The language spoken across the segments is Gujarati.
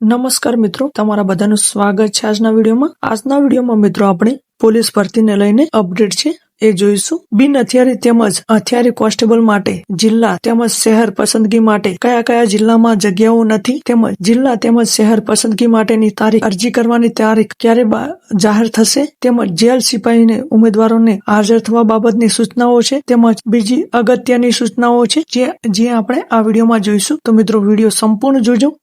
નમસ્કાર મિત્રો, તમારા બધાનું સ્વાગત છે આજના વિડીયોમાં. આજના વિડીયોમાં મિત્રો આપણે પોલીસ ભરતીને લઈને અપડેટ છે. એ જોઈશું. બિન હથિયારી તેમજ હથિયારી કોન્સ્ટેબલ માટે જિલ્લા તેમજ શહેર પસંદગી માટે કયા કયા જિલ્લામાં જગ્યાઓ નથી તેમજ જિલ્લા તેમજ શહેર પસંદગી માટેની તારીખ અરજી કરવાની તારીખ ક્યારે જાહેર થશે તેમજ જેલ સિપાહીને ઉમેદવારોને હાજર થવા બાબતની સૂચનાઓ છે તેમજ બીજી અગત્યની સૂચનાઓ છે જે જે આપણે આ વિડીયોમાં જોઈશું. તો મિત્રો, વીડિયો સંપૂર્ણ જોજો.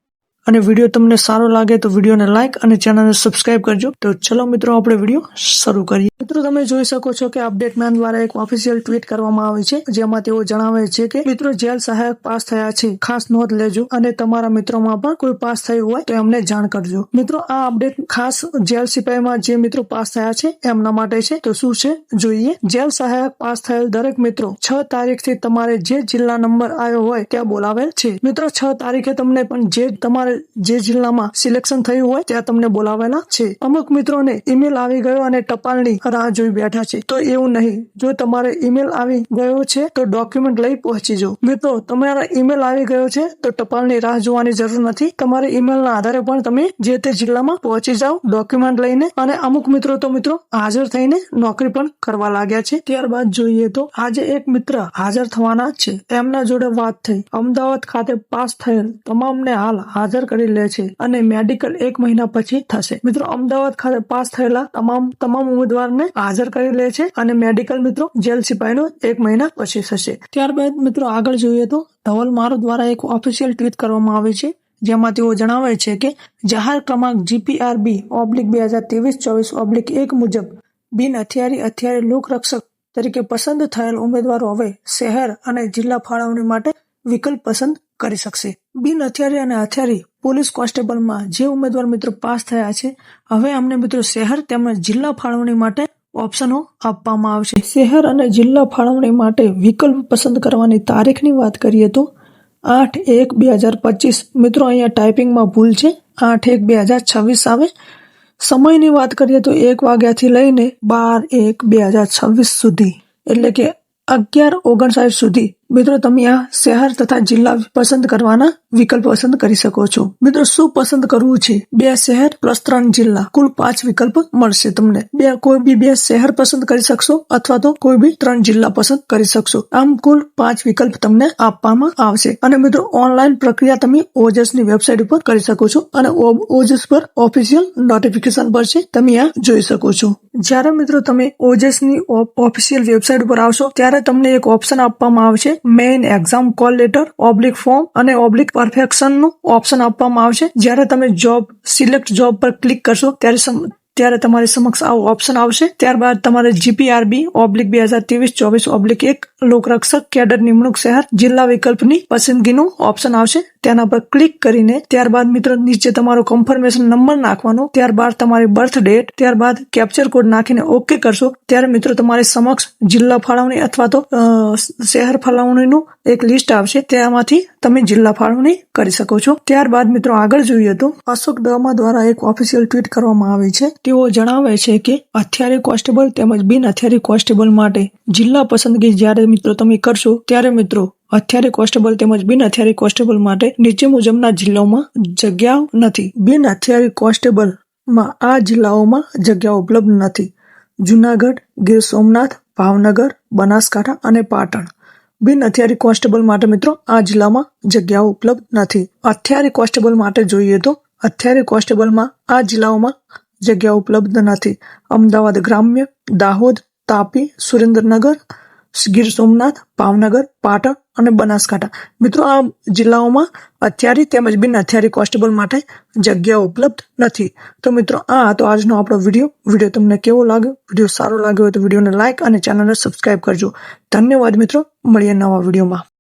અને વીડિયો તમને સારો લાગે તો વિડીયોને લાઈક અને ચેનલને સબસ્ક્રાઇબ કરજો. તો ચલો મિત્રો, આપણે વીડિયો શરૂ કરીએ. મિત્રો, તમે જોઈ શકો છો કે અપડેટ મેન દ્વારા એક ઓફિશિયલ ટ્વીટ કરવામાં આવી છે, જેમાં તેઓ જણાવે છે કે, મિત્રો, જેલ સહાયક પાસ થયા છે. ખાસ નોંધ લેજો અને તમારા મિત્રોમાં પણ કોઈ પાસ થયું હોય તો એમને જાણ કરજો. મિત્રો, આ અપડેટ ખાસ જેલ સિપાહીમાં જે મિત્રો પાસ થયા છે, એમના માટે છે. તો શું છે? જોઈએ. જેલ સહાયક પાસ થયેલ દરેક મિત્રો છ તારીખથી તમારે જે જિલ્લા નંબર આવ્યો હોય ત્યાં બોલાવેલ છે. મિત્રો, છ તારીખે તમને પણ જે તમારે જે જિલ્લામાં સિલેક્શન થયું હોય ત્યાં તમને બોલાવેલા છે. અમુક મિત્રોને ઈમેલ આવી ગયો અને ટપાલની રાહ જોઈ બેઠા છે. તો એવું નહીં. જો તમારે ઈમેલ આવી ગયો છે, તો ડોક્યુમેન્ટ લઈ પહોંચી જો મિત્રો, તમારા ઈમેલ આવી ગયો છે, તો ટપાલની રાહ જોવાની જરૂર નથી. તમારે ઈમેલના આધારે પણ તમે જે તે જિલ્લામાં પહોંચી જાઓ ડોક્યુમેન્ટ લઈને. અને અમુક મિત્રો તો મિત્રો હાજર થઈને નોકરી પણ કરવા લાગ્યા છે. ત્યારબાદ જોઈએ તો આજે એક મિત્ર હાજર થવાના છે. એમના જોડે વાત થઈ. અમદાવાદ ખાતે પાસ થયેલ. તમામને હાલ હાજર કરી લે છે અને મેડિકલ એક મહિના પછી થશે. મિત્રો, અમદાવાદ ખાતે પાસ થયેલા તમામ તમામ ઉમેદવારને હાજર કરી લે છે અને મેડિકલ મિત્રો, જેલ સિપાહીનો એક મહિના પછી થશે. ત્યારબાદ મિત્રો, આગળ જોઈએ તો ધવલ મારો દ્વારા એક ઓફિશિયલ ટ્વીટ કરવામાં આવે છે, જેમાં તેઓ જણાવે છે કે જાહેર ક્રમાંક જીપીઆરબી ઓબ્લિક બે હજાર ત્રેવીસ ચોવીસ ઓબ્લિક એક મુજબ બિન હથિયારી હથિયારી લોકરક્ષક તરીકે પસંદ થયેલ ઉમેદવારો હવે શહેર અને જિલ્લા ફાળવણી માટે વિકલ્પ પસંદ કરી શકશે. બિન હથિયારી અને હથિયારી પોલીસ કોન્સ્ટેબલમાં જે ઉમેદવાર મિત્રો પાસ થયા છે, હવે અમને મિત્રો શહેર તેમજ જિલ્લા ફાળવણી માટે ઓપ્શનો આપવામાં આવશે. શહેર અને જિલ્લા ફાળવણી માટે વિકલ્પ પસંદ કરવાની તારીખની વાત કરીએ તો આઠ એક બે હજાર પચીસ. મિત્રો અહીંયા ટાઈપિંગમાં ભૂલ છે. આઠ એક બે હજાર છવ્વીસ આવે. સમયની વાત કરીએ તો એક વાગ્યાથી લઈને બાર એક બે હજાર છવ્વીસ સુધી. એટલે કે અગિયાર ઓગણસાઠ સુધી મિત્રો, તમે આ શહેર તથા જિલ્લા પસંદ કરવાના વિકલ્પ પસંદ કરી શકો છો. મિત્રો, શું પસંદ કરવું છે? બે શહેર પ્લસ ત્રણ જિલ્લા. કુલ પાંચ વિકલ્પ મળશે તમને. બે, કોઈ બી બે શહેર પસંદ કરી શકશો અથવા તો કોઈ બી ત્રણ જિલ્લા પસંદ કરી શકશો. આમ કુલ પાંચ વિકલ્પ તમને આપવામાં આવશે. અને મિત્રો, ઓનલાઈન પ્રક્રિયા તમે ઓજસની વેબસાઇટ ઉપર કરી શકો છો અને ઓજસ પર ઓફિશિયલ નોટિફિકેશન પર છે તમે આ જોઈ શકો છો. જ્યારે મિત્રો, તમે ઓજસની ઓફિશિયલ વેબસાઇટ ઉપર આવશો, ત્યારે તમને એક ઓપ્શન આપવામાં આવશે main exam call letter oblique form અને ઓબ્લિક પરફેક્શનનું ઓપ્શન આપવામાં આવશે. જ્યારે તમે જોબ સિલેક્ટ જોબ પર ક્લિક કરશો, ત્યારે ત્યારે તમારી સમક્ષ આવું ઓપ્શન આવશે. ત્યારબાદ તમારે જીપીઆરબી ઓબ્લિક બે હજાર ત્રેવીસ ચોવીસ ઓબ્લિક એક લોકરક્ષક કેડર નિમણૂક શહેર જિલ્લા વિકલ્પની પસંદગીનું ઓપ્શન આવશે. તેના પર ક્લિક કરીને ત્યારબાદ મિત્રો નીચે તમારો કન્ફર્મેશન નંબર નાખવાનો. ત્યારબાદ તમારી બર્થ ડેટ ત્યારબાદ કેપ્ચર કોડ નાખીને ઓકે કરશો. ત્યારે મિત્રો તમારી સમક્ષ જિલ્લા ફાળવણી અથવા તો શહેર ફાળવણીનું એક લિસ્ટ આવશે. તેમાંથી તમે જિલ્લા ફાળવણી કરી શકો છો. ત્યારબાદ મિત્રો આગળ જોઈએ તો અશોક દમા દ્વારા એક ઓફિશિયલ ટ્વીટ કરવામાં આવી છે. તેઓ જણાવે છે કે હથિયારી કોન્સ્ટેબલ તેમજ બિન હથિયારી કોન્સ્ટેબલ માટે જિલ્લા પસંદગી જ્યારે મિત્રો તમે કરશો, ત્યારે મિત્રો હથિયારી કોન્સ્ટેબલ તેમજ બિન હથિયારી કોન્સ્ટેબલ માટે નીચે મુજબના જિલ્લાઓમાં જગ્યાઓ નથી. બિન હથિયારી કોન્સ્ટેબલમાં આ જિલ્લાઓમાં જગ્યા ઉપલબ્ધ નથી. જુનાગઢ, ગીર સોમનાથ, ભાવનગર, બનાસકાંઠા અને પાટણ. બિન હથિયારી કોન્સ્ટેબલ માટે મિત્રો આ જિલ્લામાં જગ્યાઓ ઉપલબ્ધ નથી. હથિયારી કોન્સ્ટેબલ માટે જોઈએ તો હથિયારી કોન્સ્ટેબલમાં આ જિલ્લાઓમાં જગ્યા ઉપલબ્ધ નથી. અમદાવાદ ગ્રામ્ય, દાહોદ, તાપી, સુરેન્દ્રનગર ગીર સોમનાથ ભાવનગર, પાટણ અને બનાસકાંઠા. મિત્રો, આ જિલ્લાઓમાં અત્યારે તેમજ બિન હથિયારી કોન્સ્ટેબલ માટે જગ્યા ઉપલબ્ધ નથી. તો મિત્રો, આ હતો આજનો આપણો વીડિયો. વીડિયો તમને કેવો લાગ્યો? વીડિયો સારો લાગ્યો હોય તો વિડીયોને લાઈક અને ચેનલને સબસ્ક્રાઇબ કરજો. ધન્યવાદ મિત્રો. મળીએ નવા વિડીયોમાં.